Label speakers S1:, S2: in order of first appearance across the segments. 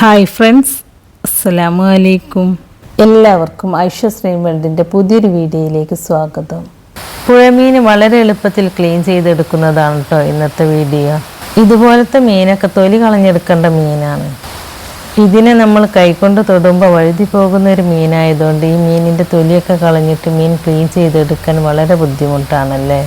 S1: Hi friends അസ്സലാമു അലൈക്കും എല്ലാവർക്കും ഐഷ വേൾഡിന്റെ പുതിയൊരു വീഡിയോയിലേക്ക് സ്വാഗതം. പുഴമീൻ വളരെ എളുപ്പത്തിൽ ക്ലീൻ ചെയ്തെടുക്കുന്നതാണ് കേട്ടോ ഇന്നത്തെ വീഡിയോ. ഇതുപോലത്തെ മീനൊക്കെ തൊലി കളഞ്ഞെടുക്കേണ്ട മീനാണ്. ഇതിനെ നമ്മൾ കൈകൊണ്ട് തൊടുമ്പോൾ വഴുതി പോകുന്ന ഒരു മീനായതുകൊണ്ട് ഈ മീനിന്റെ തൊലിയൊക്കെ കളഞ്ഞിട്ട് മീൻ ക്ലീൻ ചെയ്തെടുക്കാൻ വളരെ ബുദ്ധിമുട്ടാണല്ലേ?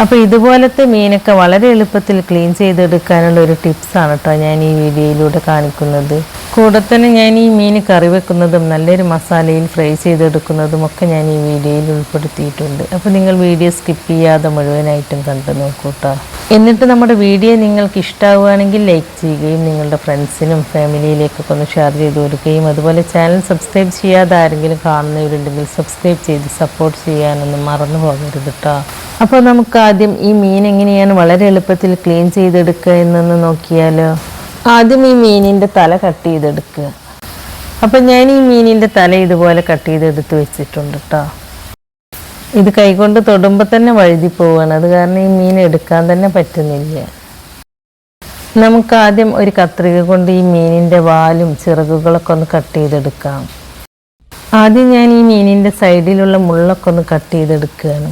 S1: അപ്പോൾ ഇതുപോലത്തെ മീനൊക്കെ വളരെ എളുപ്പത്തിൽ ക്ലീൻ ചെയ്തെടുക്കാനുള്ള ഒരു ടിപ്സാണ് കേട്ടോ ഞാൻ ഈ വീഡിയോയിലൂടെ കാണിക്കുന്നത്. കൂടെ തന്നെ ഞാൻ ഈ മീൻ കറി വെക്കുന്നതും നല്ലൊരു മസാലയിൽ ഫ്രൈ ചെയ്തെടുക്കുന്നതും ഒക്കെ ഞാൻ ഈ വീഡിയോയിൽ ഉൾപ്പെടുത്തിയിട്ടുണ്ട്. അപ്പോൾ നിങ്ങൾ വീഡിയോ സ്കിപ്പ് ചെയ്യാതെ മുഴുവനായിട്ടും കണ്ടു നോക്കൂട്ടോ എന്നിട്ട് നമ്മുടെ വീഡിയോ നിങ്ങൾക്ക് ഇഷ്ടമാവുകയാണെങ്കിൽ ലൈക്ക് ചെയ്യുകയും നിങ്ങളുടെ ഫ്രണ്ട്സിനും ഫാമിലിയിലേക്കൊക്കെ ഒന്ന് ഷെയർ ചെയ്ത് കൊടുക്കുകയും അതുപോലെ ചാനൽ സബ്സ്ക്രൈബ് ചെയ്യാതെ ആരെങ്കിലും കാണുന്നവരുണ്ടെങ്കിൽ സബ്സ്ക്രൈബ് ചെയ്ത് സപ്പോർട്ട് ചെയ്യാനൊന്നും മറന്നു പോകരുത് കേട്ടോ അപ്പോൾ നമുക്ക് ആദ്യം ഈ മീൻ എങ്ങനെയാണ് വളരെ എളുപ്പത്തിൽ ക്ലീൻ ചെയ്തെടുക്കുക എന്നൊന്ന് നോക്കിയാലോ. ആദ്യം ഈ മീനിന്റെ തല കട്ട് ചെയ്തെടുക്കുക അപ്പം ഞാൻ ഈ മീനിന്റെ തല ഇതുപോലെ കട്ട് ചെയ്തെടുത്ത് വെച്ചിട്ടുണ്ട് കേട്ടോ ഇത് കൈകൊണ്ട് തൊടുമ്പോൾ തന്നെ വഴുതി പോവുകയാണ് അത് കാരണം ഈ മീൻ എടുക്കാൻ തന്നെ പറ്റുന്നില്ല. നമുക്ക് ആദ്യം ഒരു കത്രിക കൊണ്ട് ഈ മീനിന്റെ വാലും ചിറകുകളൊക്കെ ഒന്ന് കട്ട് ചെയ്തെടുക്കാം. ആദ്യം ഞാൻ ഈ മീനിന്റെ സൈഡിലുള്ള മുള്ളൊക്കെ ഒന്ന് കട്ട് ചെയ്തെടുക്കുകയാണ്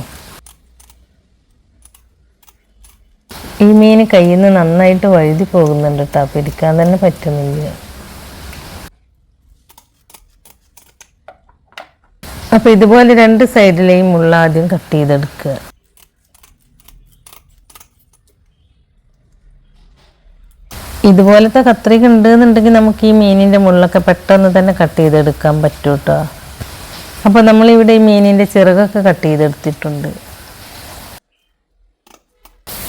S1: ഈ മീൻ കയ്യിൽ നിന്ന് നന്നായിട്ട് വഴുതി പോകുന്നുണ്ട് കേട്ടോ പിടിക്കാൻ തന്നെ പറ്റുന്നില്ല. അപ്പൊ ഇതുപോലെ രണ്ട് സൈഡിലെയും മുള്ള ആദ്യം കട്ട് ചെയ്തെടുക്കുക. ഇതുപോലത്തെ കത്രിക ഉണ്ടെന്നുണ്ടെങ്കിൽ നമുക്ക് ഈ മീനിന്റെ മുള്ളൊക്കെ പെട്ടെന്ന് തന്നെ കട്ട് ചെയ്തെടുക്കാൻ പറ്റൂട്ടോ. അപ്പോൾ നമ്മളിവിടെ ഈ മീനിന്റെ ചിറകൊക്കെ കട്ട് ചെയ്തെടുത്തിട്ടുണ്ട്.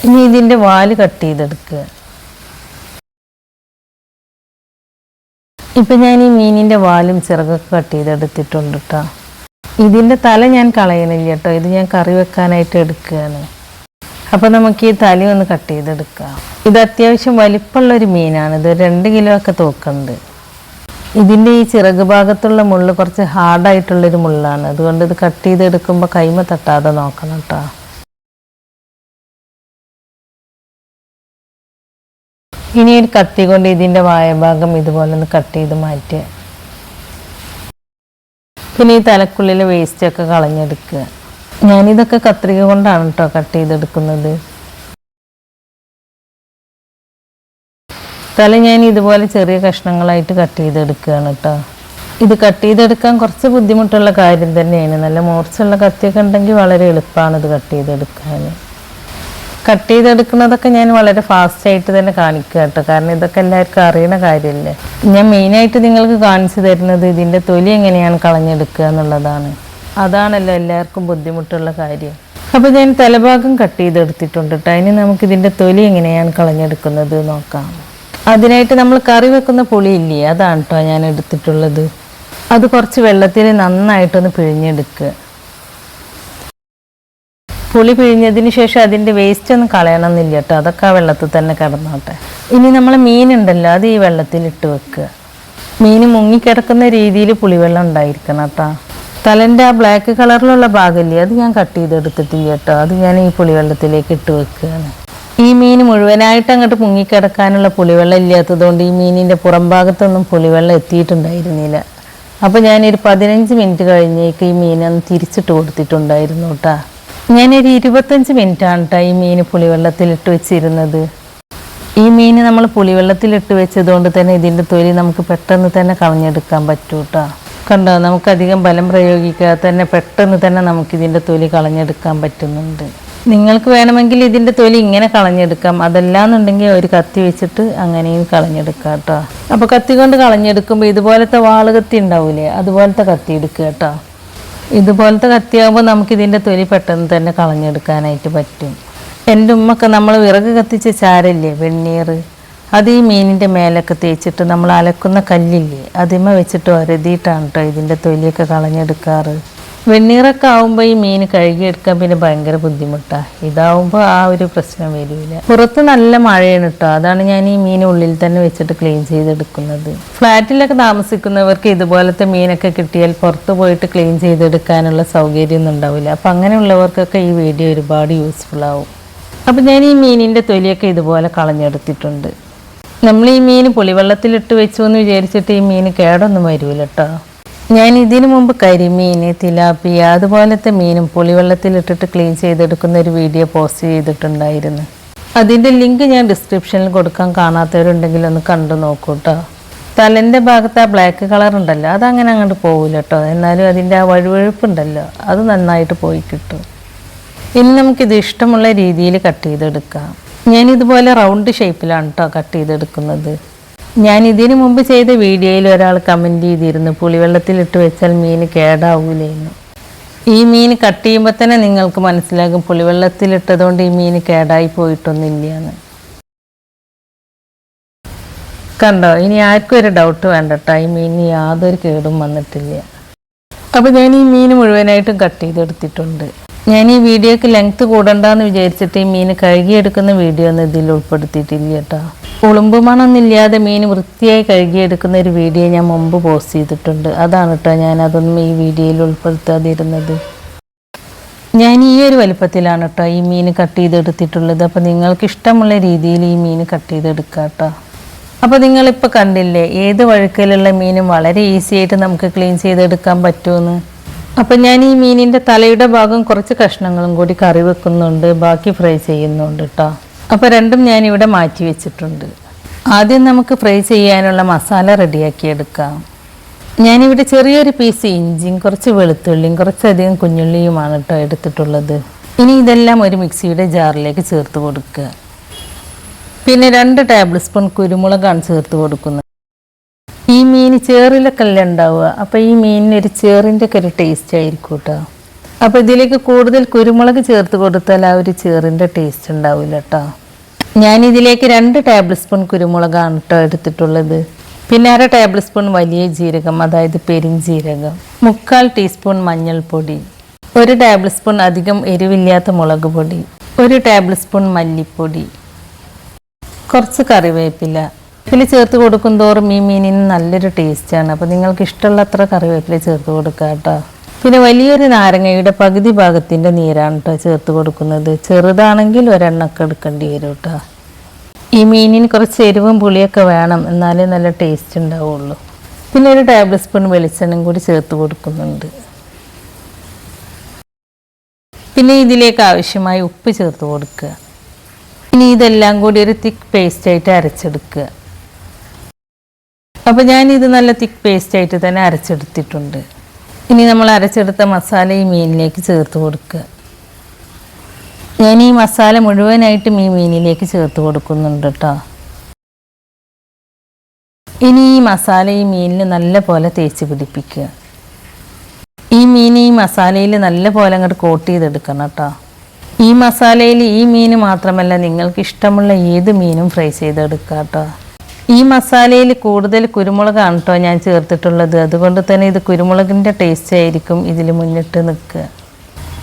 S1: ഇനി ഇതിന്റെ വാൽ കട്ട് ചെയ്തെടുക്കുക. ഇപ്പം ഞാൻ ഈ മീനിന്റെ വാലും ചിറകൊക്കെ കട്ട് ചെയ്തെടുത്തിട്ടുണ്ട് കേട്ടോ ഇതിന്റെ തല ഞാൻ കളയണില്ല കേട്ടോ ഇത് ഞാൻ കറി വെക്കാനായിട്ട് എടുക്കുകയാണ്. അപ്പോൾ നമുക്ക് ഈ തല ഒന്ന് കട്ട് ചെയ്തെടുക്കാം. ഇത് അത്യാവശ്യം വലിപ്പമുള്ള ഒരു മീനാണ്. ഇത് രണ്ട് കിലോ ഒക്കെ തൂക്കുന്നുണ്ട്. ഇതിന്റെ ഈ ചിറക് ഭാഗത്തുള്ള മുള്ള് കുറച്ച് ഹാർഡായിട്ടുള്ളൊരു മുള്ളാണ്. അതുകൊണ്ട് ഇത് കട്ട് ചെയ്തെടുക്കുമ്പോൾ കൈമ തട്ടാതെ നോക്കണം കേട്ടോ ഇനി ഒരു കത്തി കൊണ്ട് ഇതിന്റെ വായഭാഗം ഇതുപോലെ ഒന്ന് കട്ട് ചെയ്ത് മാറ്റുക പിന്നെ ഈ തലക്കുള്ളിലെ വേസ്റ്റ് ഒക്കെ കളഞ്ഞെടുക്കുക ഞാനിതൊക്കെ കത്രിക കൊണ്ടാണ് കേട്ടോ കട്ട് ചെയ്തെടുക്കുന്നത്. തല ഞാൻ ഇതുപോലെ ചെറിയ കഷ്ണങ്ങളായിട്ട് കട്ട് ചെയ്തെടുക്കുകയാണ് കേട്ടോ ഇത് കട്ട് ചെയ്തെടുക്കാൻ കുറച്ച് ബുദ്ധിമുട്ടുള്ള കാര്യം തന്നെയാണ്. നല്ല മൂർച്ചയുള്ള കത്തിയൊക്കെ ഉണ്ടെങ്കിൽ വളരെ എളുപ്പമാണ് ഇത് കട്ട് ചെയ്തെടുക്കാൻ. കട്ട് ചെയ്തെടുക്കുന്നതൊക്കെ ഞാൻ വളരെ ഫാസ്റ്റ് ആയിട്ട് തന്നെ കാണിക്കുക കേട്ടോ. കാരണം ഇതൊക്കെ എല്ലാവർക്കും അറിയുന്ന കാര്യമല്ലേ? ഞാൻ മെയിനായിട്ട് നിങ്ങൾക്ക് കാണിച്ചു തരുന്നത് ഇതിന്റെ തൊലി എങ്ങനെയാണ് കളഞ്ഞെടുക്കുക എന്നുള്ളതാണ്. അതാണല്ലോ എല്ലാവർക്കും ബുദ്ധിമുട്ടുള്ള കാര്യം. അപ്പോൾ ഞാൻ തലഭാഗം കട്ട് ചെയ്തെടുത്തിട്ടുണ്ട് കേട്ടോ. അതിന് നമുക്ക് ഇതിന്റെ തൊലി എങ്ങനെയാണ് കളഞ്ഞെടുക്കുന്നത് നോക്കാം. അതിനായിട്ട് നമ്മൾ കറി വെക്കുന്ന പുളിയില്ലേ അതാണ് കേട്ടോ ഞാൻ എടുത്തിട്ടുള്ളത്. അത് കുറച്ച് വെള്ളത്തിൽ നന്നായിട്ടൊന്ന് പിഴിഞ്ഞെടുക്കുക. പുളി പിഴിഞ്ഞതിന് ശേഷം അതിന്റെ വേസ്റ്റ് ഒന്നും കളയണമെന്നില്ല കേട്ടോ. അതൊക്കെ ആ വെള്ളത്തിൽ തന്നെ കിടന്നോട്ടെ. ഇനി നമ്മൾ മീനുണ്ടല്ലോ അത് ഈ വെള്ളത്തിൽ ഇട്ട് വെക്കുക. മീൻ മുങ്ങിക്കിടക്കുന്ന രീതിയിൽ പുളിവെള്ളം ഉണ്ടായിരിക്കണം കേട്ടോ. തലന്റെ ആ ബ്ലാക്ക് കളറിലുള്ള ഭാഗമില്ലേ അത് ഞാൻ കട്ട് ചെയ്തെടുത്തിട്ടില്ല കേട്ടോ. അത് ഞാൻ ഈ പുളിവെള്ളത്തിലേക്ക് ഇട്ട് വെക്കുകയാണ്. ഈ മീൻ മുഴുവനായിട്ട് അങ്ങോട്ട് മുങ്ങിക്കിടക്കാനുള്ള പുളിവെള്ളം ഇല്ലാത്തതുകൊണ്ട് ഈ മീനിന്റെ പുറം ഭാഗത്തൊന്നും പുളിവെള്ളം എത്തിയിട്ടുണ്ടായിരുന്നില്ല. അപ്പോൾ ഞാനൊരു പതിനഞ്ച് മിനിറ്റ് കഴിഞ്ഞേക്ക് ഈ മീനൊന്ന് തിരിച്ചിട്ട് കൊടുത്തിട്ടുണ്ടായിരുന്നു കേട്ടോ. ഞാനൊരു ഇരുപത്തഞ്ച് മിനിറ്റാണ് കേട്ടോ ഈ മീൻ പുളിവെള്ളത്തിലിട്ട് വെച്ചിരുന്നത്. ഈ മീൻ നമ്മൾ പുളിവെള്ളത്തിലിട്ട് വെച്ചതുകൊണ്ട് തന്നെ ഇതിന്റെ തൊലി നമുക്ക് പെട്ടെന്ന് തന്നെ കളഞ്ഞെടുക്കാൻ പറ്റൂ കേട്ടോ കണ്ടോ നമുക്കധികം ബലം പ്രയോഗിക്കാതെ തന്നെ പെട്ടെന്ന് തന്നെ നമുക്ക് ഇതിന്റെ തൊലി കളഞ്ഞെടുക്കാൻ പറ്റുന്നുണ്ട്. നിങ്ങൾക്ക് വേണമെങ്കിൽ ഇതിന്റെ തൊലി ഇങ്ങനെ കളഞ്ഞെടുക്കാം. അതല്ലാന്നുണ്ടെങ്കിൽ ഒരു കത്തി വെച്ചിട്ട് അങ്ങനെയും കളഞ്ഞെടുക്കാം കേട്ടോ അപ്പോൾ കത്തി കൊണ്ട് കളഞ്ഞെടുക്കുമ്പോൾ ഇതുപോലത്തെ വാളുകത്തി ഉണ്ടാവില്ലേ അതുപോലത്തെ കത്തി എടുക്കുക കേട്ടോ. ഇതുപോലത്തെ കത്തിയാകുമ്പോൾ നമുക്ക് ഇതിന്റെ തൊലി പെട്ടെന്ന് തന്നെ കളഞ്ഞെടുക്കാനായിട്ട് പറ്റും. എന്റെ ഉമ്മക്ക് നമ്മൾ വിറക് കത്തിച്ച ചാരല്ലേ വെണ്ണീർ? അത് ഈ മീനിന്റെ മേലൊക്കെ തേച്ചിട്ട് നമ്മൾ അലക്കുന്ന കല്ലില്ലേ അതിമ വെച്ചിട്ട് ഒരതിയിട്ടാണ് കേട്ടോ ഇതിന്റെ തൊലിയൊക്കെ കളഞ്ഞെടുക്കാറ്. വെണ്ണീറൊക്കെ ആവുമ്പോൾ ഈ മീൻ കഴുകിയെടുക്കാൻ പിന്നെ ഭയങ്കര ബുദ്ധിമുട്ടാണ് ഇതാവുമ്പോൾ ആ ഒരു പ്രശ്നം വരില്ല പുറത്ത് നല്ല മഴയാണ് കേട്ടോ അതാണ് ഞാൻ ഈ മീൻ ഉള്ളിൽ തന്നെ വെച്ചിട്ട് ക്ലീൻ ചെയ്തെടുക്കുന്നത്. ഫ്ലാറ്റിലൊക്കെ താമസിക്കുന്നവർക്ക് ഇതുപോലത്തെ മീനൊക്കെ കിട്ടിയാൽ പുറത്ത് പോയിട്ട് ക്ലീൻ ചെയ്തെടുക്കാനുള്ള സൗകര്യമൊന്നും ഉണ്ടാവില്ല. അപ്പം അങ്ങനെയുള്ളവർക്കൊക്കെ ഈ വീഡിയോ ഒരുപാട് യൂസ്ഫുൾ ആവും. അപ്പം ഞാൻ ഈ മീനിന്റെ തൊലിയൊക്കെ ഇതുപോലെ കളഞ്ഞെടുത്തിട്ടുണ്ട്. നമ്മൾ ഈ മീൻ പുളിവെള്ളത്തിലിട്ട് വെച്ചു എന്ന് വിചാരിച്ചിട്ട് ഈ മീൻ കേടൊന്നും വരില്ല കേട്ടോ ഞാൻ ഇതിനു മുമ്പ് കരിമീൻ തിലാപ്പിയ അതുപോലത്തെ മീനും പുളിവെള്ളത്തിലിട്ടിട്ട് ക്ലീൻ ചെയ്തെടുക്കുന്ന ഒരു വീഡിയോ പോസ്റ്റ് ചെയ്തിട്ടുണ്ടായിരുന്നു. അതിന്റെ ലിങ്ക് ഞാൻ ഡിസ്ക്രിപ്ഷനിൽ കൊടുക്കാൻ കാണാത്തവരുണ്ടെങ്കിൽ ഒന്ന് കണ്ടു നോക്കൂ കേട്ടോ തലന്റെ ഭാഗത്ത് ആ ബ്ലാക്ക് കളർ ഉണ്ടല്ലോ അതങ്ങനെ അങ്ങോട്ട് പോകില്ല കേട്ടോ എന്നാലും അതിന്റെ ആ വഴുവഴുപ്പുണ്ടല്ലോ അത് നന്നായിട്ട് പോയി കിട്ടും. ഇനി നമുക്കിത് ഇഷ്ടമുള്ള രീതിയിൽ കട്ട് ചെയ്തെടുക്കാം. ഞാൻ ഇതുപോലെ റൗണ്ട് ഷേപ്പിലാണ് കേട്ടോ കട്ട് ചെയ്തെടുക്കുന്നത്. ഞാൻ ഇതിനു മുമ്പ് ചെയ്ത വീഡിയോയിൽ ഒരാൾ കമന്റ് ചെയ്തിരുന്നു പുളിവെള്ളത്തിലിട്ട് വെച്ചാൽ മീൻ കേടാവൂലെന്ന്. ഈ മീൻ കട്ട് ചെയ്യുമ്പോൾ തന്നെ നിങ്ങൾക്ക് മനസ്സിലാകും പുളിവെള്ളത്തിലിട്ടതുകൊണ്ട് ഈ മീൻ കേടായി പോയിട്ടൊന്നുമില്ലയെന്ന് കണ്ടോ ഇനി ആർക്കും ഒരു ഡൗട്ട് വേണ്ട കേട്ടോ ഈ മീനിന് യാതൊരു കേടും വന്നിട്ടില്ല. അപ്പോൾ ഞാൻ ഈ മീൻ മുഴുവനായിട്ടും കട്ട് ചെയ്തെടുത്തിട്ടുണ്ട്. ഞാൻ ഈ വീഡിയോക്ക് ലെങ്ത് കൂടണ്ടെന്ന് വിചാരിച്ചിട്ട് ഈ മീൻ കഴുകിയെടുക്കുന്ന വീഡിയോ ഒന്നും ഇതിൽ ഉൾപ്പെടുത്തിയിട്ടില്ല കേട്ടോ. ഉളുമ്പ് മണമൊന്നുമില്ലാതെ മീൻ വൃത്തിയായി കഴുകിയെടുക്കുന്ന ഒരു വീഡിയോ ഞാൻ മുമ്പ് പോസ്റ്റ് ചെയ്തിട്ടുണ്ട്. അതാണ് കേട്ടോ ഞാൻ അതൊന്നും ഈ വീഡിയോയിൽ ഉൾപ്പെടുത്താതിരുന്നത്. ഞാൻ ഈ ഒരു വലുപ്പത്തിലാണ് കേട്ടോ ഈ മീൻ കട്ട് ചെയ്തെടുത്തിട്ടുള്ളത്. അപ്പോൾ നിങ്ങൾക്ക് ഇഷ്ടമുള്ള രീതിയിൽ ഈ മീൻ കട്ട് ചെയ്തെടുക്കാം കേട്ടോ. അപ്പോൾ നിങ്ങളിപ്പോൾ കണ്ടില്ലേ ഏത് വഴുക്കലുള്ള മീനും വളരെ ഈസി ആയിട്ട് നമുക്ക് ക്ലീൻ ചെയ്തെടുക്കാൻ പറ്റുമെന്ന്? അപ്പം ഞാൻ ഈ മീനിന്റെ തലയുടെ ഭാഗം കുറച്ച് കഷ്ണങ്ങളും കൂടി കറി വെക്കുന്നുണ്ട് ബാക്കി ഫ്രൈ ചെയ്യുന്നുണ്ട് കേട്ടോ അപ്പോൾ രണ്ടും ഞാൻ ഇവിടെ മാറ്റി വെച്ചിട്ടുണ്ട്. ആദ്യം നമുക്ക് ഫ്രൈ ചെയ്യാനുള്ള മസാല റെഡിയാക്കി എടുക്കാം. ഞാനിവിടെ ചെറിയൊരു പീസ് ഇഞ്ചിയും കുറച്ച് വെളുത്തുള്ളിയും കുറച്ചധികം കുഞ്ഞുള്ളിയുമാണ് കേട്ടോ എടുത്തിട്ടുള്ളത്. ഇനി ഇതെല്ലാം ഒരു മിക്സിയുടെ ജാറിലേക്ക് ചേർത്ത് കൊടുക്കുക. പിന്നെ രണ്ട് ടേബിൾ സ്പൂൺ കുരുമുളകാണ് ചേർത്ത് കൊടുക്കുന്നത്. ഈ മീൻ ചേറിലൊക്കെ അല്ലേ ഉണ്ടാവുക? അപ്പോൾ ഈ മീനിന് ഒരു ചേറിന്റെ ഒക്കെ ഒരു ടേസ്റ്റ് ആയിരിക്കും കേട്ടോ അപ്പോൾ ഇതിലേക്ക് കൂടുതൽ കുരുമുളക് ചേർത്ത് കൊടുത്താൽ ആ ഒരു ചേറിന്റെ ടേസ്റ്റ് ഉണ്ടാവില്ല കേട്ടോ ഞാൻ ഇതിലേക്ക് രണ്ട് ടേബിൾ സ്പൂൺ കുരുമുളകാണ് കേട്ടോ എടുത്തിട്ടുള്ളത്. പിന്നെ അര ടേബിൾ സ്പൂൺ വലിയ ജീരകം അതായത് പെരിഞ്ജീരകം മുക്കാൽ ടീസ്പൂൺ മഞ്ഞൾപ്പൊടി. ഒരു ടേബിൾ സ്പൂൺ അധികം എരിവില്ലാത്ത മുളക് പൊടി. ഒരു ടേബിൾ സ്പൂൺ മല്ലിപ്പൊടി. കുറച്ച് കറിവേപ്പില. ഇതിൽ ചേർത്ത് കൊടുക്കും തോറും ഈ മീനിന് നല്ലൊരു ടേസ്റ്റാണ് അപ്പോൾ നിങ്ങൾക്ക് ഇഷ്ടമുള്ള അത്ര കറിവേപ്പില ചേർത്ത് കൊടുക്കുക കേട്ടോ പിന്നെ വലിയൊരു നാരങ്ങയുടെ പകുതി ഭാഗത്തിന്റെ നീരാണ് കേട്ടോ ചേർത്ത് കൊടുക്കുന്നത്. ചെറുതാണെങ്കിൽ ഒരെണ്ണൊക്കെ എടുക്കേണ്ടി വരും കേട്ടോ ഈ മീനിന് കുറച്ച് എരിവും പുളിയൊക്കെ വേണം എന്നാലേ നല്ല ടേസ്റ്റ് ഉണ്ടാവുള്ളൂ. പിന്നെ ഒരു ടേബിൾ സ്പൂൺ വെളിച്ചെണ്ണയും കൂടി ചേർത്ത് കൊടുക്കുന്നുണ്ട്. പിന്നെ ഇതിലേക്ക് ആവശ്യമായി ഉപ്പ് ചേർത്ത് കൊടുക്കുക. ഇനി ഇതെല്ലാം കൂടി ഒരു തിക്ക് പേസ്റ്റായിട്ട് അരച്ചെടുക്കുക. അപ്പോൾ ഞാനിത് നല്ല തിക്ക് പേസ്റ്റ് ആയിട്ട് തന്നെ അരച്ചെടുത്തിട്ടുണ്ട്. ഇനി നമ്മൾ അരച്ചെടുത്ത മസാല ഈ മീനിലേക്ക് ചേർത്ത് കൊടുക്കുക ഞാൻ ഈ മസാല മുഴുവനായിട്ടും ഈ മീനിലേക്ക് ചേർത്ത് കൊടുക്കുന്നുണ്ട് കേട്ടോ ഇനി ഈ മസാല ഈ മീനിൽ നല്ല പോലെ തേച്ച് പിടിപ്പിക്കുക. ഈ മീൻ ഈ മസാലയിൽ നല്ല പോലെ അങ്ങോട്ട് കോട്ട് ചെയ്തെടുക്കണം കേട്ടോ ഈ മസാലയിൽ ഈ മീൻ മാത്രമല്ല നിങ്ങൾക്ക് ഇഷ്ടമുള്ള ഏത് മീനും ഫ്രൈ ചെയ്തെടുക്കാം കേട്ടോ ഈ മസാലയിൽ കൂടുതൽ കുരുമുളകാണ് കേട്ടോ ഞാൻ ചേർത്തിട്ടുള്ളത്. അതുകൊണ്ട് തന്നെ ഇത് കുരുമുളകിന്റെ ടേസ്റ്റ് ആയിരിക്കും ഇതിൽ മുന്നിട്ട് നിൽക്കുക.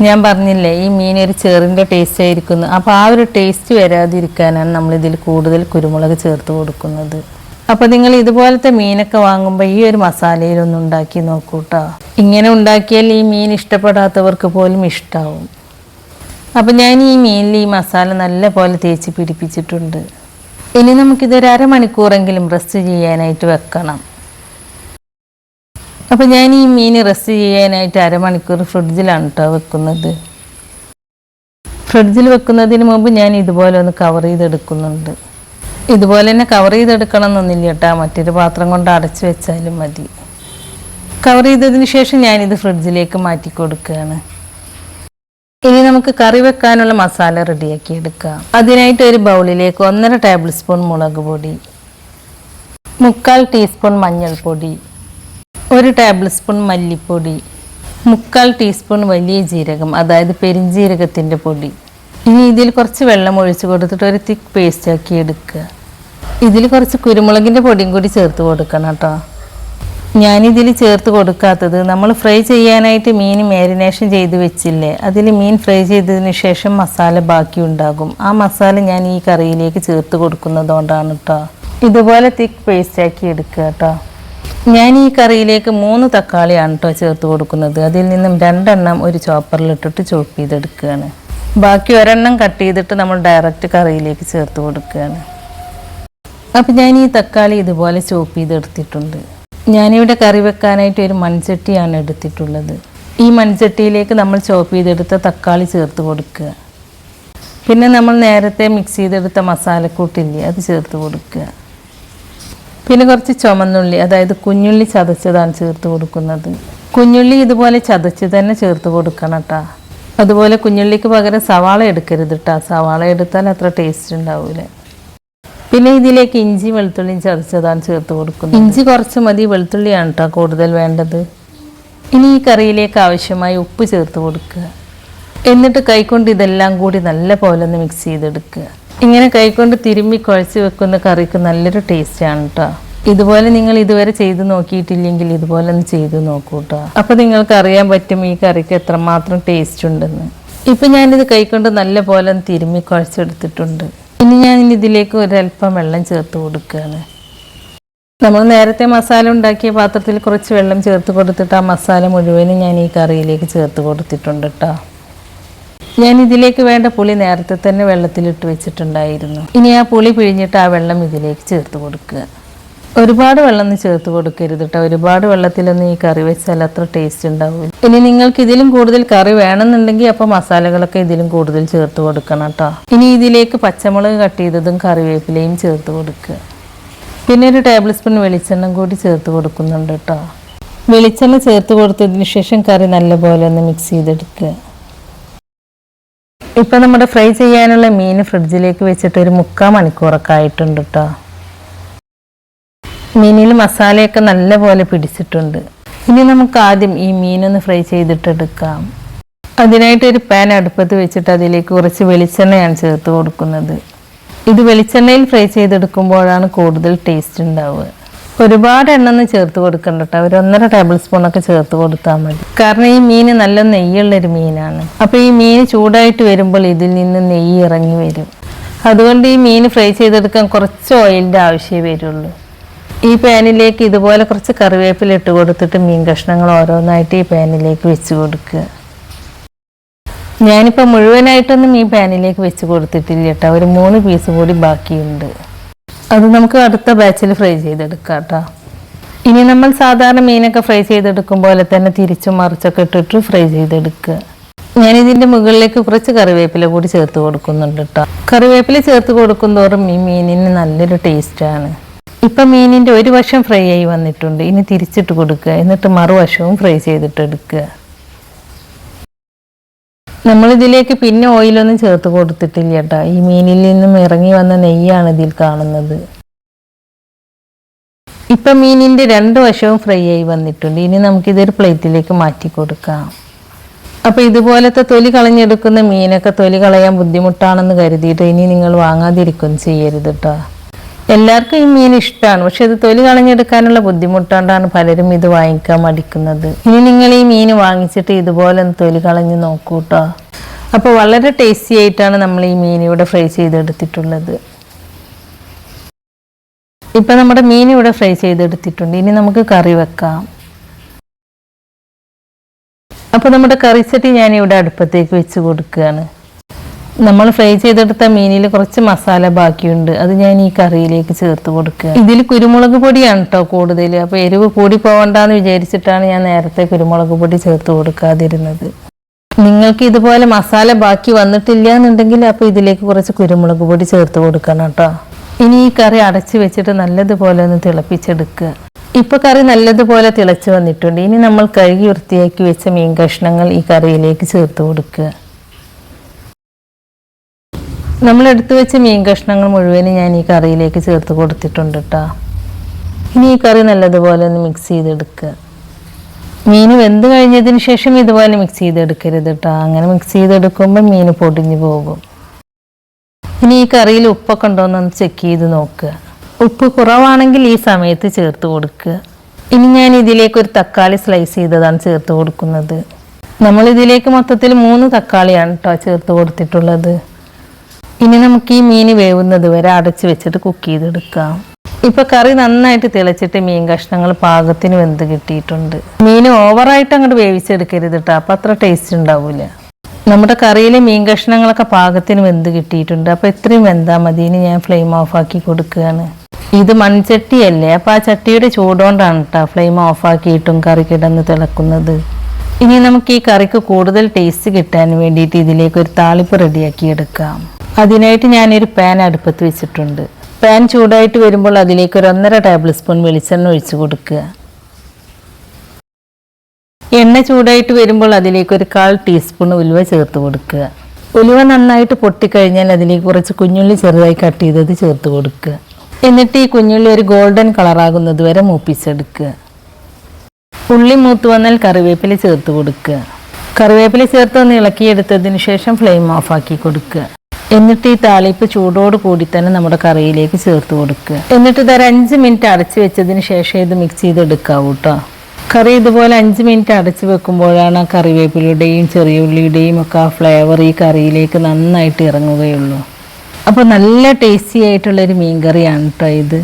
S1: ഞാൻ പറഞ്ഞില്ലേ ഈ മീൻ ഒരു ചെറിന്റെ ടേസ്റ്റ് ആയിരിക്കുന്നു. അപ്പോൾ ആ ഒരു ടേസ്റ്റ് വരാതിരിക്കാനാണ് നമ്മളിതിൽ കൂടുതൽ കുരുമുളക് ചേർത്ത് കൊടുക്കുന്നത്. അപ്പോൾ നിങ്ങൾ ഇതുപോലത്തെ മീനൊക്കെ വാങ്ങുമ്പോൾ ഈ ഒരു മസാലയിലൊന്ന് ഉണ്ടാക്കി നോക്കൂ കേട്ടോ ഇങ്ങനെ ഉണ്ടാക്കിയാൽ ഈ മീൻ ഇഷ്ടപ്പെടാത്തവർക്ക് പോലും ഇഷ്ടമാവും അപ്പോൾ ഞാൻ ഈ മീനിൽ ഈ മസാല നല്ല പോലെ തേച്ച് പിടിപ്പിച്ചിട്ടുണ്ട്. ഇനി നമുക്കിതൊരു അരമണിക്കൂറെങ്കിലും റെസ്റ്റ് ചെയ്യാനായിട്ട് വെക്കണം. അപ്പോൾ ഞാൻ ഈ മീൻ റെസ്റ്റ് ചെയ്യാനായിട്ട് അരമണിക്കൂർ ഫ്രിഡ്ജിലാണ് കേട്ടോ വെക്കുന്നത്. ഫ്രിഡ്ജിൽ വെക്കുന്നതിന് മുമ്പ് ഞാൻ ഇതുപോലെ ഒന്ന് കവർ ചെയ്തെടുക്കുന്നുണ്ട്. ഇതുപോലെ തന്നെ കവർ ചെയ്തെടുക്കണം എന്നൊന്നുമില്ല കേട്ടോ മറ്റൊരു പാത്രം കൊണ്ട് അടച്ചു വെച്ചാലും മതി. കവർ ചെയ്തതിന് ശേഷം ഞാനിത് ഫ്രിഡ്ജിലേക്ക് മാറ്റി കൊടുക്കുകയാണ് ഇനി നമുക്ക് കറി വെക്കാനുള്ള മസാല റെഡിയാക്കി എടുക്കാം. അതിനായിട്ട് ഒരു ബൗളിലേക്ക് ഒന്നര ടേബിൾ സ്പൂൺ മുളക് പൊടി മുക്കാൽ ടീസ്പൂൺ മഞ്ഞൾപ്പൊടി ഒരു ടേബിൾ സ്പൂൺ മല്ലിപ്പൊടി മുക്കാൽ ടീസ്പൂൺ വലിയ ജീരകം അതായത് പെരിഞ്ജീരകത്തിന്റെ പൊടി. ഇനി ഇതിൽ കുറച്ച് വെള്ളം ഒഴിച്ച് കൊടുത്തിട്ട് ഒരു തിക്ക് പേസ്റ്റ് ആക്കി എടുക്കുക. ഇതിൽ കുറച്ച് കുരുമുളകിന്റെ പൊടിയും കൂടി ചേർത്ത് കൊടുക്കണം കേട്ടോ. ഞാനിതിൽ ചേർത്ത് കൊടുക്കാത്തത് നമ്മൾ ഫ്രൈ ചെയ്യാനായിട്ട് മീൻ മാരിനേഷൻ ചെയ്ത് വെച്ചില്ലേ? അതിൽ മീൻ ഫ്രൈ ചെയ്തതിന് ശേഷം മസാല ബാക്കി ഉണ്ടാകും. ആ മസാല ഞാൻ ഈ കറിയിലേക്ക് ചേർത്ത് കൊടുക്കുന്നതുകൊണ്ടാണ് കേട്ടോ ഇതുപോലെ തിക്ക് പേസ്റ്റ് ആക്കി എടുക്കുക കേട്ടോ ഞാൻ ഈ കറിയിലേക്ക് മൂന്ന് തക്കാളിയാണ് കേട്ടോ ചേർത്ത് കൊടുക്കുന്നത്. അതിൽ നിന്നും രണ്ടെണ്ണം ഒരു ചോപ്പറിലിട്ടിട്ട് ചോപ്പ് ചെയ്തെടുക്കുകയാണ്. ബാക്കി ഒരെണ്ണം കട്ട് ചെയ്തിട്ട് നമ്മൾ ഡയറക്റ്റ് കറിയിലേക്ക് ചേർത്ത് കൊടുക്കുകയാണ്. അപ്പം ഞാൻ ഈ തക്കാളി ഇതുപോലെ ചോപ്പ് ചെയ്തെടുത്തിട്ടുണ്ട്. ഞാനിവിടെ കറി വെക്കാനായിട്ട് ഒരു മൺചട്ടിയാണ് എടുത്തിട്ടുള്ളത്. ഈ മൺചട്ടിയിലേക്ക് നമ്മൾ ചോപ്പ് ചെയ്തെടുത്ത തക്കാളി ചേർത്ത് കൊടുക്കുക. പിന്നെ നമ്മൾ നേരത്തെ മിക്സ് ചെയ്തെടുത്ത മസാലക്കൂട്ടില്ലേ അത് ചേർത്ത് കൊടുക്കുക. പിന്നെ കുറച്ച് ചുമന്നുള്ളി അതായത് കുഞ്ഞുള്ളി ചതച്ചതാണ് ചേർത്ത് കൊടുക്കുന്നത്. കുഞ്ഞുള്ളി ഇതുപോലെ ചതച്ച് തന്നെ ചേർത്ത് കൊടുക്കണം കേട്ടോ അതുപോലെ കുഞ്ഞുള്ളിക്ക് പകരം സവാള എടുക്കരുത് കേട്ടോ സവാള എടുത്താൽ അത്ര ടേസ്റ്റ് ഉണ്ടാവില്ല പിന്നെ ഇതിലേക്ക് ഇഞ്ചി വെളുത്തുള്ളിയും ചതച്ചതാണ് ചേർത്ത് കൊടുക്കുന്നത്. ഇഞ്ചി കുറച്ച് മതി വെളുത്തുള്ളിയാണ് കേട്ടോ കൂടുതൽ വേണ്ടത്. ഇനി ഈ കറിയിലേക്ക് ആവശ്യമായി ഉപ്പ് ചേർത്ത് കൊടുക്കുക. എന്നിട്ട് കൈകൊണ്ട് ഇതെല്ലാം കൂടി നല്ല പോലെ ഒന്ന് മിക്സ് ചെയ്തെടുക്കുക. ഇങ്ങനെ കൈകൊണ്ട് തിരുമ്മി കുഴച്ച് വെക്കുന്ന കറിക്ക് നല്ലൊരു ടേസ്റ്റാണ് കേട്ടോ ഇതുപോലെ നിങ്ങൾ ഇതുവരെ ചെയ്ത് നോക്കിയിട്ടില്ലെങ്കിൽ ഇതുപോലെ ഒന്ന് ചെയ്ത് നോക്കൂ കേട്ടോ അപ്പോൾ നിങ്ങൾക്ക് അറിയാൻ പറ്റും ഈ കറിക്ക് എത്രമാത്രം ടേസ്റ്റ് ഉണ്ടെന്ന്. ഇപ്പം ഞാനിത് കൈകൊണ്ട് നല്ല പോലെ ഒന്ന് തിരുമ്മി കുഴച്ചെടുത്തിട്ടുണ്ട്. ഇനി ഞാൻ ഇതിലേക്ക് ഒരല്പം വെള്ളം ചേർത്ത് കൊടുക്കുകയാണ്. നമ്മൾ നേരത്തെ മസാല ഉണ്ടാക്കിയ പാത്രത്തിൽ കുറച്ച് വെള്ളം ചേർത്ത് കൊടുത്തിട്ട് ആ മസാല മുഴുവനും ഞാൻ ഈ കറിയിലേക്ക് ചേർത്ത് കൊടുത്തിട്ടുണ്ട് കേട്ടോ ഞാൻ ഇതിലേക്ക് വേണ്ട പുളി നേരത്തെ തന്നെ വെള്ളത്തിലിട്ട് വെച്ചിട്ടുണ്ടായിരുന്നു. ഇനി ആ പുളി പിഴിഞ്ഞിട്ട് ആ വെള്ളം ഇതിലേക്ക് ചേർത്ത് കൊടുക്കുക. ഒരുപാട് വെള്ളം ചേർത്ത് കൊടുക്കരുത് കേട്ടോ ഒരുപാട് വെള്ളത്തിലൊന്നും ഈ കറി വെച്ചാൽ അത്ര ടേസ്റ്റ് ഉണ്ടാവില്ല ഇനി നിങ്ങൾക്ക് ഇതിലും കൂടുതൽ കറി വേണമെന്നുണ്ടെങ്കിൽ അപ്പോൾ മസാലകളൊക്കെ ഇതിലും കൂടുതൽ ചേർത്ത് കൊടുക്കണം കേട്ടോ ഇനി ഇതിലേക്ക് പച്ചമുളക് കട്ട് ചെയ്തതും കറിവേപ്പിലയും ചേർത്ത് കൊടുക്കുക. പിന്നെ ഒരു ടേബിൾ സ്പൂൺ വെളിച്ചെണ്ണ കൂടി ചേർത്ത് കൊടുക്കുന്നുണ്ട് കേട്ടോ വെളിച്ചെണ്ണ ചേർത്ത് കൊടുത്തതിന് ശേഷം കറി നല്ലപോലെ ഒന്ന് മിക്സ് ചെയ്തെടുക്കുക. ഇപ്പം നമ്മുടെ ഫ്രൈ ചെയ്യാനുള്ള മീൻ ഫ്രിഡ്ജിലേക്ക് വെച്ചിട്ട് ഒരു മുക്കാൽ മണിക്കൂറൊക്കെ ആയിട്ടുണ്ട് കേട്ടോ മീനിൽ മസാലയൊക്കെ നല്ലപോലെ പിടിച്ചിട്ടുണ്ട്. ഇനി നമുക്ക് ആദ്യം ഈ മീനൊന്ന് ഫ്രൈ ചെയ്തിട്ടെടുക്കാം. അതിനായിട്ട് ഒരു പാൻ അടുപ്പത്ത് വെച്ചിട്ട് അതിലേക്ക് കുറച്ച് വെളിച്ചെണ്ണയാണ് ചേർത്ത് കൊടുക്കുന്നത്. ഇത് വെളിച്ചെണ്ണയിൽ ഫ്രൈ ചെയ്തെടുക്കുമ്പോഴാണ് കൂടുതൽ ടേസ്റ്റ് ഉണ്ടാവുക. ഒരുപാട് എണ്ണ ഒന്നും ചേർത്ത് കൊടുക്കണ്ട കേട്ടോ. ഒരു ഒന്നര ടേബിൾ സ്പൂണൊക്കെ ചേർത്ത് കൊടുത്താൽ മതി. കാരണം ഈ മീൻ നല്ല നെയ്യുള്ളൊരു മീനാണ്. അപ്പോൾ ഈ മീൻ ചൂടായിട്ട് വരുമ്പോൾ ഇതിൽ നിന്ന് നെയ്യ് ഇറങ്ങി വരും. അതുകൊണ്ട് ഈ മീൻ ഫ്രൈ ചെയ്തെടുക്കാൻ കുറച്ച് ഓയിലിന്റെ ആവശ്യമേ വരുള്ളൂ. ഈ പാനിലേക്ക് ഇതുപോലെ കുറച്ച് കറിവേപ്പില ഇട്ട് കൊടുത്തിട്ട് മീൻ കഷ്ണങ്ങൾ ഓരോന്നായിട്ട് ഈ പാനിലേക്ക് വെച്ച് കൊടുക്കുക. ഞാനിപ്പോൾ മുഴുവനായിട്ടൊന്നും ഈ പാനിലേക്ക് വെച്ച് കൊടുത്തിട്ടില്ല കേട്ടോ. ഒരു മൂന്ന് പീസ് കൂടി ബാക്കിയുണ്ട്. അത് നമുക്ക് അടുത്ത ബാച്ചിൽ ഫ്രൈ ചെയ്തെടുക്കാം കേട്ടോ. ഇനി നമ്മൾ സാധാരണ മീനൊക്കെ ഫ്രൈ ചെയ്തെടുക്കും പോലെ തന്നെ തിരിച്ചും മറിച്ചൊക്കെ ഇട്ടിട്ട് ഫ്രൈ ചെയ്തെടുക്കുക. ഞാനിതിന്റെ മുകളിലേക്ക് കുറച്ച് കറിവേപ്പില കൂടി ചേർത്ത് കൊടുക്കുന്നുണ്ട് കേട്ടോ. കറിവേപ്പില ചേർത്ത് കൊടുക്കുന്നതോറും തോറും ഈ മീനിന് നല്ലൊരു ടേസ്റ്റാണ് ഇപ്പം മീനിന്റെ ഒരു വശം ഫ്രൈ ആയി വന്നിട്ടുണ്ട്. ഇനി തിരിച്ചിട്ട് കൊടുക്കുക. എന്നിട്ട് മറുവശവും ഫ്രൈ ചെയ്തിട്ട് എടുക്കുക. നമ്മളിതിലേക്ക് പിന്നെ ഓയിലൊന്നും ചേർത്ത് കൊടുത്തിട്ടില്ല കേട്ടോ. ഈ മീനിൽ നിന്നും ഇറങ്ങി വന്ന നെയ്യാണ് ഇതിൽ കാണുന്നത്. ഇപ്പം മീനിന്റെ രണ്ട് വശവും ഫ്രൈ ആയി വന്നിട്ടുണ്ട്. ഇനി നമുക്കിതൊരു പ്ലേറ്റിലേക്ക് മാറ്റി കൊടുക്കാം. അപ്പോൾ ഇതുപോലത്തെ തൊലി കളഞ്ഞെടുക്കുന്ന മീനൊക്കെ തൊലി കളയാൻ ബുദ്ധിമുട്ടാണെന്ന് കരുതിയിട്ട് ഇനി നിങ്ങൾ വാങ്ങാതിരിക്കും ചെയ്യരുത് കേട്ടോ. എല്ലാവർക്കും ഈ മീൻ ഇഷ്ടമാണ്. പക്ഷെ ഇത് തൊലി കളഞ്ഞെടുക്കാനുള്ള ബുദ്ധിമുട്ടുകൊണ്ടാണ് പലരും ഇത് വാങ്ങിക്കാൻ മടിക്കുന്നത്. ഇനി നിങ്ങൾ ഈ മീൻ വാങ്ങിച്ചിട്ട് ഇതുപോലെ ഒന്ന് തൊലി കളഞ്ഞ് നോക്കൂ കേട്ടോ അപ്പോൾ വളരെ ടേസ്റ്റി ആയിട്ടാണ് നമ്മൾ ഈ മീൻ ഇവിടെ ഫ്രൈ ചെയ്തെടുത്തിട്ടുള്ളത്. ഇപ്പം നമ്മുടെ മീൻ ഇവിടെ ഫ്രൈ ചെയ്തെടുത്തിട്ടുണ്ട്. ഇനി നമുക്ക് കറി വെക്കാം. അപ്പോൾ നമ്മുടെ കറിച്ചട്ടി ഞാൻ ഇവിടെ അടുപ്പത്തേക്ക് വെച്ച് കൊടുക്കുകയാണ്. നമ്മൾ ഫ്രൈ ചെയ്തെടുത്ത മീനിൽ കുറച്ച് മസാല ബാക്കിയുണ്ട്. അത് ഞാൻ ഈ കറിയിലേക്ക് ചേർത്ത് കൊടുക്കുക. ഇതിൽ കുരുമുളക് പൊടിയാണ് കേട്ടോ കൂടുതൽ. അപ്പോൾ എരിവ് കൂടി പോകണ്ടെന്ന് വിചാരിച്ചിട്ടാണ് ഞാൻ നേരത്തെ കുരുമുളക് പൊടി ചേർത്ത് കൊടുക്കാതിരുന്നത്. നിങ്ങൾക്ക് ഇതുപോലെ മസാല ബാക്കി വന്നിട്ടില്ല എന്നുണ്ടെങ്കിൽ അപ്പോൾ ഇതിലേക്ക് കുറച്ച് കുരുമുളക് പൊടി ചേർത്ത് കൊടുക്കണം കേട്ടോ ഇനി ഈ കറി അടച്ചു വെച്ചിട്ട് നല്ലതുപോലെ ഒന്ന് തിളപ്പിച്ചെടുക്കുക. ഇപ്പൊ കറി നല്ലതുപോലെ തിളച്ച് വന്നിട്ടുണ്ട്. ഇനി നമ്മൾ കഴുകി വൃത്തിയാക്കി വെച്ച മീൻ കഷ്ണങ്ങൾ ഈ കറിയിലേക്ക് ചേർത്ത് കൊടുക്കുക. നമ്മൾ എടുത്തു വെച്ച മീൻ കഷ്ണങ്ങൾ മുഴുവനും ഞാൻ ഈ കറിയിലേക്ക് ചേർത്ത് കൊടുത്തിട്ടുണ്ട് കേട്ടോ ഇനി ഈ കറി നല്ലതുപോലെ ഒന്ന് മിക്സ് ചെയ്തെടുക്കുക മീൻ വെന്ത് കഴിഞ്ഞതിന് ശേഷം ഇതുപോലെ മിക്സ് ചെയ്തെടുക്കരുത് കേട്ടോ അങ്ങനെ മിക്സ് ചെയ്തെടുക്കുമ്പോൾ മീൻ പൊടിഞ്ഞു പോകും. ഇനി ഈ കറിയിൽ ഉപ്പൊക്കെ ഉണ്ടോയെന്നൊന്ന് ചെക്ക് ചെയ്ത് നോക്കുക ഉപ്പ് കുറവാണെങ്കിൽ ഈ സമയത്ത് ചേർത്ത് കൊടുക്കുക ഇനി ഞാൻ ഇതിലേക്ക് ഒരു തക്കാളി സ്ലൈസ് ചെയ്തതാണ് ചേർത്ത് കൊടുക്കുന്നത്. നമ്മൾ ഇതിലേക്ക് മൊത്തത്തിൽ മൂന്ന് തക്കാളിയാണ് കേട്ടോ ചേർത്ത് കൊടുത്തിട്ടുള്ളത്. ഇനി നമുക്ക് ഈ മീൻ വേവുന്നത് വരെ അടച്ചു വെച്ചിട്ട് കുക്ക് ചെയ്തെടുക്കാം. ഇപ്പൊ കറി നന്നായിട്ട് തിളച്ചിട്ട് മീൻ കഷ്ണങ്ങൾ പാകത്തിന് വെന്ത് കിട്ടിയിട്ടുണ്ട്. മീൻ ഓവറായിട്ട് അങ്ങോട്ട് വേവിച്ചെടുക്കരുത് കേട്ടോ അപ്പൊ അത്ര ടേസ്റ്റ് ഉണ്ടാവില്ല നമ്മുടെ കറിയിലെ മീൻ കഷ്ണങ്ങളൊക്കെ പാകത്തിന് വെന്ത് കിട്ടിയിട്ടുണ്ട്. അപ്പോൾ ഇത്രയും വെന്താ മതി. ഇനി ഞാൻ ഫ്ലെയിം ഓഫ് ആക്കി കൊടുക്കുകയാണ്. ഇത് മൺചട്ടിയല്ലേ? അപ്പോൾ ആ ചട്ടിയുടെ ചൂടുകൊണ്ടാണ് കേട്ടോ ഫ്ലെയിം ഓഫ് ഓഫാക്കിയിട്ടും കറി കിടന്ന് തിളക്കുന്നത്. ഇനി നമുക്ക് ഈ കറിക്ക് കൂടുതൽ ടേസ്റ്റ് കിട്ടാൻ വേണ്ടിയിട്ട് ഇതിലേക്ക് ഒരു താളിപ്പ് റെഡിയാക്കി എടുക്കാം. അതിനായിട്ട് ഞാനൊരു പാൻ അടുപ്പത്ത് വെച്ചിട്ടുണ്ട്. പാൻ ചൂടായിട്ട് വരുമ്പോൾ അതിലേക്ക് ഒരു ഒന്നര ടേബിൾ സ്പൂൺ വെളിച്ചെണ്ണ ഒഴിച്ചു കൊടുക്കുക. എണ്ണ ചൂടായിട്ട് വരുമ്പോൾ അതിലേക്ക് ഒരു കാൽ ടീസ്പൂൺ ഉലുവ ചേർത്ത് കൊടുക്കുക. ഉലുവ നന്നായിട്ട് പൊട്ടിക്കഴിഞ്ഞാൽ അതിലേക്ക് കുറച്ച് കുഞ്ഞുള്ളി ചെറുതായി കട്ട് ചെയ്തത് ചേർത്ത് കൊടുക്കുക. എന്നിട്ട് ഈ കുഞ്ഞുള്ളി ഒരു ഗോൾഡൻ കളറാകുന്നത് വരെ മൂപ്പിച്ചെടുക്കുക. ഉള്ളി മൂത്ത് വന്നാൽ കറിവേപ്പില ചേർത്ത് കൊടുക്കുക. കറിവേപ്പില ചേർത്ത് ഒന്ന് ഇളക്കിയെടുത്തതിന് ശേഷം ഫ്ലെയിം ഓഫാക്കി കൊടുക്കുക. എന്നിട്ട് ഈ താളിപ്പ് ചൂടോട് കൂടി തന്നെ നമ്മുടെ കറിയിലേക്ക് ചേർത്ത് കൊടുക്കുക. എന്നിട്ട് ഇതൊരു അഞ്ച് മിനിറ്റ് അടച്ച് വെച്ചതിന് ശേഷം ഇത് മിക്സ് ചെയ്തെടുക്കാവൂ കേട്ടോ കറി ഇതുപോലെ അഞ്ച് മിനിറ്റ് അടച്ച് വെക്കുമ്പോഴാണ് ആ കറിവേപ്പിലയുടെയും ചെറിയ ഉള്ളിയുടെയും ഒക്കെ ആ ഫ്ലേവർ ഈ കറിയിലേക്ക് നന്നായിട്ട് ഇറങ്ങുകയുള്ളൂ. അപ്പോൾ നല്ല ടേസ്റ്റി ആയിട്ടുള്ളൊരു മീൻ കറിയാണ് കേട്ടോ ഇത്.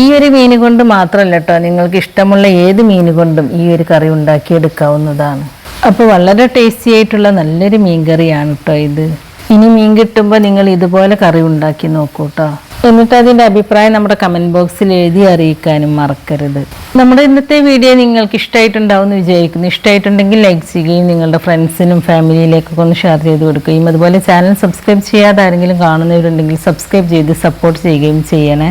S1: ഈ ഒരു മീൻ കൊണ്ട് മാത്രമല്ല കേട്ടോ നിങ്ങൾക്ക് ഇഷ്ടമുള്ള ഏത് മീൻ കൊണ്ടും ഈ ഒരു കറി ഉണ്ടാക്കിയെടുക്കാവുന്നതാണ്. അപ്പോൾ വളരെ ടേസ്റ്റി ആയിട്ടുള്ള നല്ലൊരു മീൻ കറിയാണ് കേട്ടോ ഇത്. ഇനി മീൻ കിട്ടുമ്പോൾ നിങ്ങൾ ഇതുപോലെ കറി ഉണ്ടാക്കി നോക്കൂട്ടോ. എന്നിട്ട് അതിന്റെ അഭിപ്രായം നമ്മുടെ കമന്റ് ബോക്സിൽ എഴുതി അറിയിക്കാനും മറക്കരുത്. നമ്മുടെ ഇന്നത്തെ വീഡിയോ നിങ്ങൾക്ക് ഇഷ്ടമായിട്ടുണ്ടാവും എന്ന് വിചാരിക്കുന്നു. ഇഷ്ടമായിട്ടുണ്ടെങ്കിൽ ലൈക്ക് ചെയ്യുകയും നിങ്ങളുടെ ഫ്രണ്ട്സിനും ഫാമിലിയിലേക്കൊക്കെ ഒന്ന് ഷെയർ ചെയ്ത് കൊടുക്കുകയും. അതുപോലെ ചാനൽ സബ്സ്ക്രൈബ് ചെയ്യാതെ ആരെങ്കിലും കാണുന്നവരുണ്ടെങ്കിൽ സബ്സ്ക്രൈബ് ചെയ്ത് സപ്പോർട്ട് ചെയ്യുകയും ചെയ്യണേ.